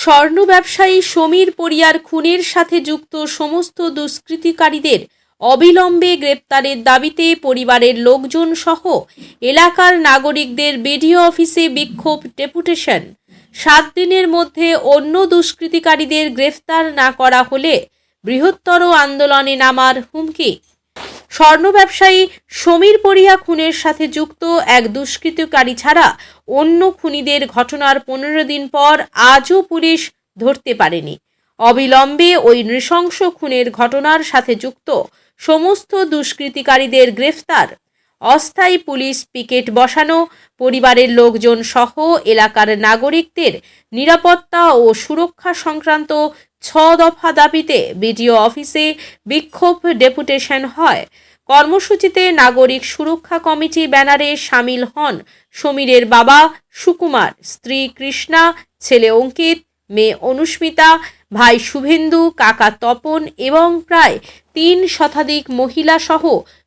স্বর্ণ ব্যবসায়ী সমীর পরিয়ার খুনের সাথে যুক্ত সমস্ত দুষ্কৃতিকারীদের অবিলম্বে গ্রেপ্তারের দাবিতে পরিবারের লোকজন সহ এলাকার নাগরিকদের বিডিও অফিসে বিক্ষোভ ডেপুটেশন। সাত দিনের মধ্যে অন্য দুষ্কৃতিকারীদের গ্রেফতার না করা হলে বৃহত্তর আন্দোলনে নামার হুমকি। স্বর্ণ ব্যবসায়ী সমীর পরিয়া খুনের সাথে যুক্ত এক দুষ্কৃতকারী ছাড়া অন্য খুনিদের ঘটনার পনেরো দিন পর আজও পুলিশ ধরতে পারেনি। অবিলম্বে ওই নৃশংস খুনের ঘটনার সাথে যুক্ত সমস্ত দুষ্কৃতিকারীদের গ্রেফতার অস্থায়ী পুলিশ পিকেট বসানো, পরিবারের লোকজন সহ এলাকার নাগরিকদের নিরাপত্তা ও সুরক্ষা সংক্রান্ত ছ দফা দাবিতে বিডিও অফিসে বিক্ষোভ ডেপুটেশন হয়। কর্মসূচিতে নাগরিক সুরক্ষা কমিটি ব্যানারে সামিল হন সমীরের বাবা সুকুমার, স্ত্রী কৃষ্ণা, ছেলে অঙ্কিত, মেয়ে অনুস্মিতা, ভাই শুভেন্দু, কাকা তপন এবং প্রায় তিন শতাধিক মহিলা সহ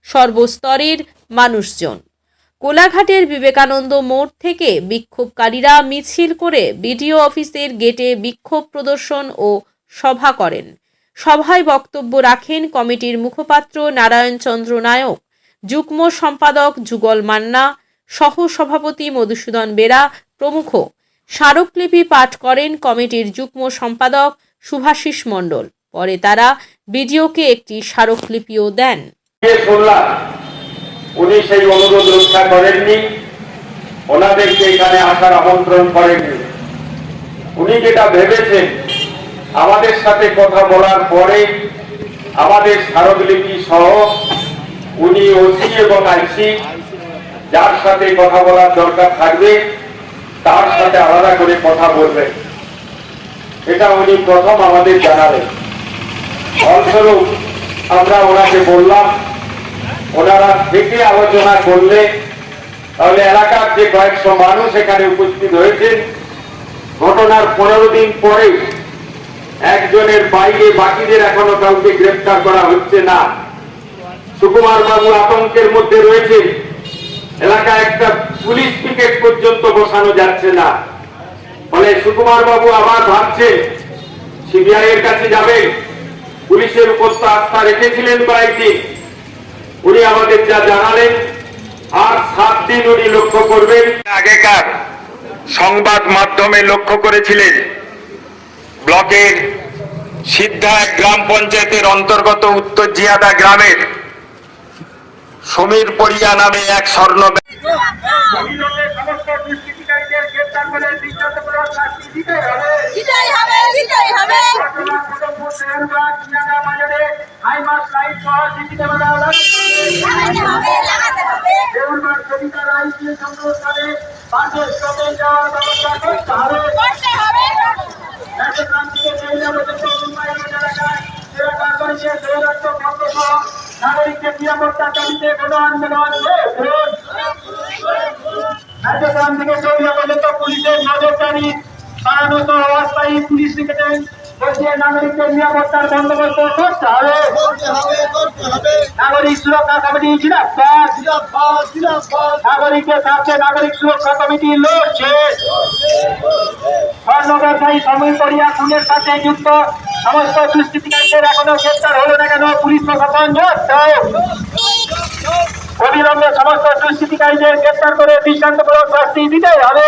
সর্বস্তরের মানুষজন। কোলাঘাটের বিবেকানন্দ মোড় থেকে বিক্ষোভকারীরা মিছিল করে বিডিও অফিসের গেটে বিক্ষোভ প্রদর্শন ও সভা করেন। সভায় বক্তব্য রাখেন কমিটির মুখপাত্র নারায়ণ চন্দ্র নায়ক, যুগ্ম সম্পাদক যুগল মান্না, সহ সভাপতি মধুসূদন বেরা প্রমুখ। স্মারকলিপি পাঠ করেন কমিটির যুগ্ম সম্পাদক সুভাষিস মণ্ডল। পরে তারা বিডিওকে একটি স্মারকলিপিও দেন। উনি সেই অনুরোধ রক্ষা করেননি। ওনাদেরকে এখানে আসার আমন্ত্রণ করেননি। উনি যেটা ভেবেছেন, আমাদের সাথে কথা বলার পরে আমাদের স্মারকলিপি সহ উনি ওসি এবং আইসি, যার সাথে কথা বলার দরকার থাকবে, তার সাথে আলাদা করে কথা বলবেন। এটা উনি প্রথম আমাদের জানালেন। ফলস্বরূপ আমরা ওনাকে বললাম ওনারা থেকে আলোচনা করলে, তাহলে এলাকার যে কয়েকশো মানুষ এখানে উপস্থিত হয়েছেন, ঘটনার পনেরো দিন পরে একজনের বাইরে বাকিদের এখনও কাউকে গ্রেফতার করা হচ্ছে না। সুকুমার বাবু আতঙ্কের মধ্যে রয়েছে এলাকা একটা পুলিশ পিকেট পর্যন্ত বসানো যাচ্ছে না। ফলে সুকুমার বাবু আবার ভাবছে সিবিআই এর কাছে যাবে। পুলিশের উপর আস্থা রেখেছিলেন কয়েকদিন। উনি আমাদের যা জানালেন আর সাত দিন উনি লক্ষ্য করবেন। আগেকার সংবাদ মাধ্যমে লক্ষ্য করেছিলেন ব্লকের সিদ্ধা গ্রাম পঞ্চায়েতের অন্তর্গত উত্তর জিয়াদা গ্রামের সমীর পরিয়া নামে এক স্বর্ণ করে হবে দিতেই হবে দিতেই হবে লাগাতে হবে লাগাতে হবে করতে হবে নাগরিকদের নিরাপত্তার দাবিতে কোনো আন্দোলন রাজ্যগ্রাম থেকে চৌরিয়া পর্যন্ত পুলিশের নজরদারি বাড়ানো সহ অস্থায়ী পুলিশ রিকেটেন নাগরিকদের নিরাপত্তার বন্দোবস্ত করতে হবে নাগরিক সুরক্ষা কমিটি নাগরিকের স্বার্থে নাগরিক সুরক্ষা কমিটি লড়ছে। স্বর্ণ ব্যবসায়ী সমীর করিয়া খুনের সাথে যুক্ত সমস্ত দুষ্কৃতিকারীদের এখনও গ্রেপ্তার হলো না কেন? পুলিশ প্রশাসন জব্দ। অবিলম্বে সমস্ত দুষ্কৃতিকারীদের গ্রেপ্তার করে দৃষ্টান্তমূলক শাস্তি দিতে হবে।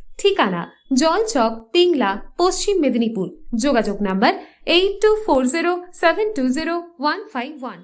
ঠিকানা জলচক, তিংলা, পশ্চিম মেদিনীপুর। যোগাযোগ number eight two four zero seven two zero one five one